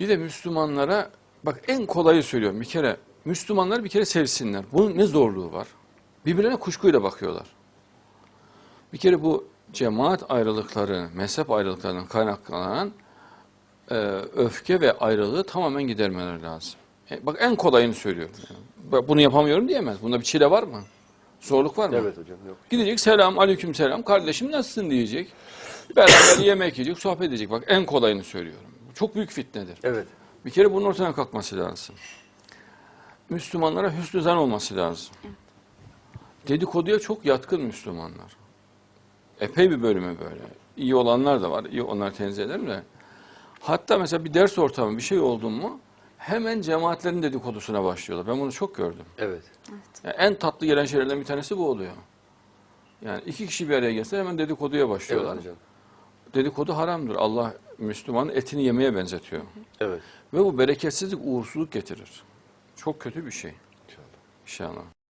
Bir de Müslümanlara bak en kolayı söylüyorum bir kere. Müslümanlar bir kere sevsinler. Bunun ne zorluğu var? Birbirlerine kuşkuyla bakıyorlar. Bir kere bu cemaat ayrılıkları, mezhep ayrılıklarından kaynaklanan e, öfke ve ayrılığı tamamen gidermeleri lazım. E, bak en kolayını söylüyorum. Yani. Bunu yapamıyorum diyemez. Bunda bir çile var mı? Zorluk var mı? Evet hocam yok. Gidecek selam, aleyküm selam, kardeşim nasılsın diyecek. Beraber yemek yiyecek, sohbet edecek. Bak en kolayını söylüyorum. Çok büyük fitnedir. Evet. Bir kere bunun ortadan kalkması lazım. Müslümanlara hüsnü zan olması lazım. Dedikoduya çok yatkın Müslümanlar. Epey bir bölümü böyle. İyi olanlar da var. İyi onları tenzih ederim de. Hatta mesela bir ders ortamı bir şey oldu mu hemen cemaatlerin dedikodusuna başlıyorlar. Ben bunu çok gördüm. Evet. Yani en tatlı gelen şeylerden bir tanesi bu oluyor. Yani iki kişi bir araya gelse hemen dedikoduya Evet başlıyorlar. hocam. Dedikodu haramdır. Allah Müslümanın etini yemeye benzetiyor. Evet. Ve bu bereketsizlik, uğursuzluk getirir. Çok kötü bir şey İnşallah. inşallah.